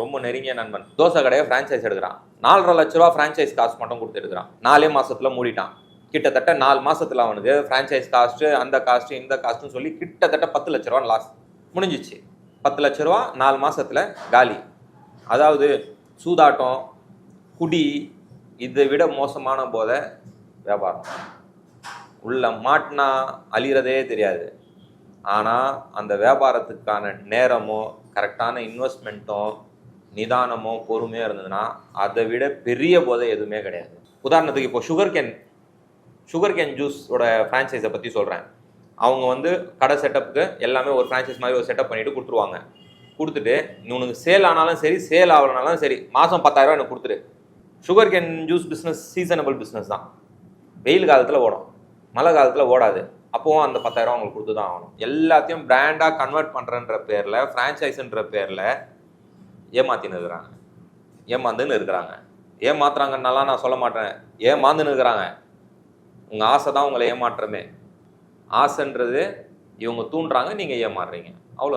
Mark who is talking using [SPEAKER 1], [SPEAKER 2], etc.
[SPEAKER 1] ரொம்ப நெருங்கிய நண்பன். தோசை கடையை ஃப்ரான்ச்சைஸ் எடுக்கிறான். நாலரை லட்ச ரூபா ஃப்ரான்ச்சைஸ் காசு மட்டும் கொடுத்து எடுக்கிறான் நாலே மாசத்துல மூடிட்டான். கிட்டத்தட்ட நாலு மாசத்துல அவனுக்கு ஃப்ரான்ச்சைஸ் காஸ்ட் அந்த காஸ்ட் இந்த காஸ்ட்னு சொல்லி கிட்டத்தட்ட பத்து லட்ச ரூபா லாஸ் முடிஞ்சிச்சு. பத்து லட்ச ரூபா நாலு மாசத்துல காலி. அதாவது சூதாட்டம் குடி இதை விட மோசமான போதை வியாபாரம். உள்ள மாட்டினா அழிகிறதே தெரியாது. ஆனால் அந்த வியாபாரத்துக்கான நேரமோ கரெக்டான இன்வெஸ்ட்மெண்ட்டும் நிதானமோ பொறுமையோ இருந்ததுன்னா அதை விட பெரிய போதை எதுவுமே கிடையாது. உதாரணத்துக்கு இப்போ சுகர் கேன் சுகர் கேன் ஜூஸோட ஃப்ரான்ச்சைஸை பற்றி சொல்கிறேன் அவங்க வந்து கடை செட்டப்புக்கு எல்லாமே ஒரு ஃப்ரான்ச்சைஸ் மாதிரி ஒரு செட்டப் பண்ணிட்டு கொடுத்துருவாங்க. கொடுத்துட்டு நீ உனக்கு சேல் ஆனாலும் சரி சேல் ஆகலனாலும் சரி மாதம் பத்தாயிரரூவா எனக்கு கொடுத்துரு. Sugar cane juice business seasonable business தான். வெயில் காலத்தில் ஓடும். மழை காலத்தில் ஓடாது. அப்போவும் அந்த பத்தாயிரம் அவங்களுக்கு கொடுத்து தான் ஆகணும். எல்லாத்தையும் பிராண்டாக கன்வெர்ட் பண்ணுறன்ற பேரில் ஃப்ரான்ச்சைஸுன்ற பேரில் ஏமாத்தின்னு இருக்கிறாங்க ஏமாந்துன்னு இருக்கிறாங்க ஏமாத்துறாங்கன்னாலாம் நான் சொல்ல மாட்டேன். ஏமாந்துன்னு இருக்கிறாங்க உங்கள் ஆசை தான் உங்களை ஏமாற்றமே. ஆசைன்றது இவங்க தூண்டுறாங்க நீங்கள் ஏமாறுறீங்க. அவ்வளோதான்